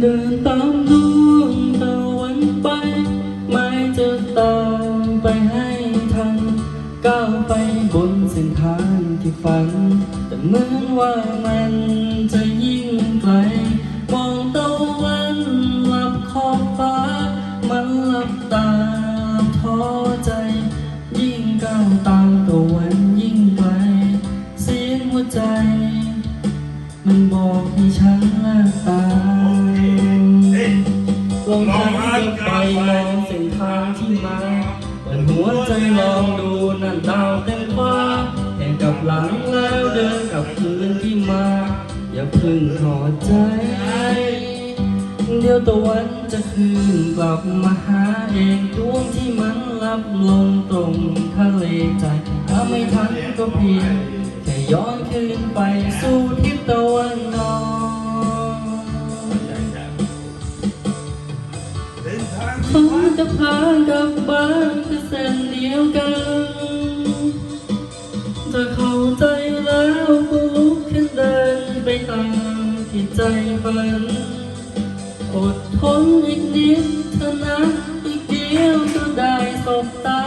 เดินตามดวงตะวันไป ไม่จะตามไปให้ทัน ก้าวไปบนเส้นทางที่ฝัน แต่เหมือนว่ามันจะยิ่งไกล มองตะวันหลับขอบฟ้า มันหลับตาท้อใจ ยิ่งก้าวตามตะวันยิ่งไกลเสียงหัวใจ มันบอกให้ฉันลาตา ยลองทางจะไปมองเส้นทางที่มาเปิดหัวใจลองดูนั่นดาวเต็มฟ้าแห่งกับหลังแล้วเดินกับคืนที่มา อย่าเพึ่งถอดใจ เดี๋ยวตะวันจะคืนกลับมาหาเองดวงที่มันลับลงตรงทะเลใจ ถ้าไม่ทันก็เพียงแค่ย้อนคืนไปสู่ทิศตะวันออก จะพากลับบ้านคือเส้นเดียวกัน จะเข้าใจแล้วก็ลุกขึ้นเดินไปตามที่ใจฝันอดทนอีกนิดเท่านั้นอีกเดียวก็ได้สบตา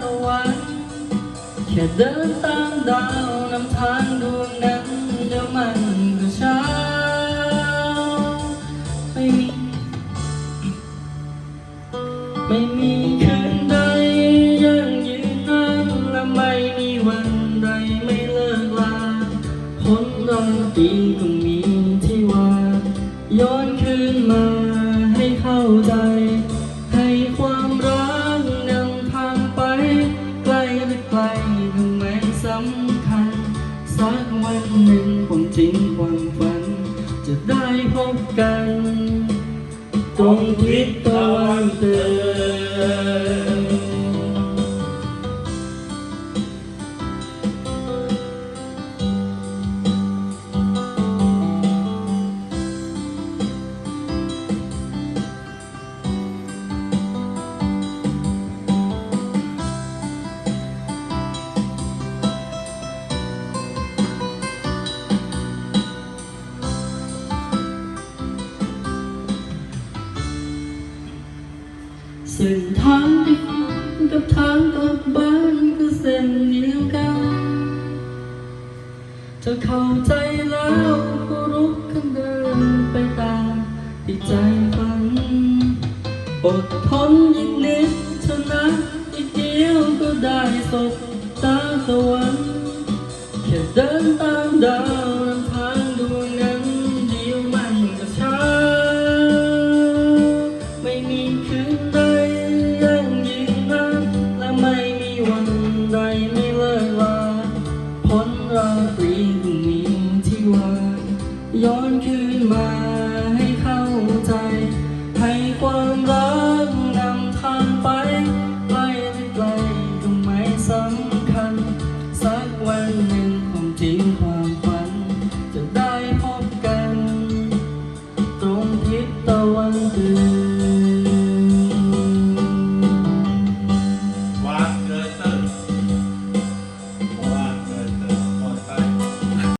ตะวันแค่เดินตามดาวนำทางดวงนั้นเดี๋ยวมันก็ ไม่มีคืนใดยังยืนนานและไม่มีวันใดไม่เลิกลาผลดนตรีก็มีที่ว่า ย้อนคืนมาให้เข้าใจ ให้ความรักนำทางไป ไกลหรือไกลก็ไม่สำคัญ สักวันหนึ่งผมจริงความฝัน จะได้พบกัน ตรงทิศตะวันเตือน เส้นทางที่กับทางกลับบ้านก็เส้นเดียวกันจะเข้าใจแล้วก็รุกขึ้นเดินไปตามที่ใจฝันอดทนอีกนิดเท่านั้นอีกเดียวก็ได้สบตาตะวันแค่เดินตามดาว ถึงใดยั่งยืนนและไม่มีวันใดไม่เลิกลาพ้นราตรีที่วานย้อนคืนมาให้เข้าใจ ให้ความรัก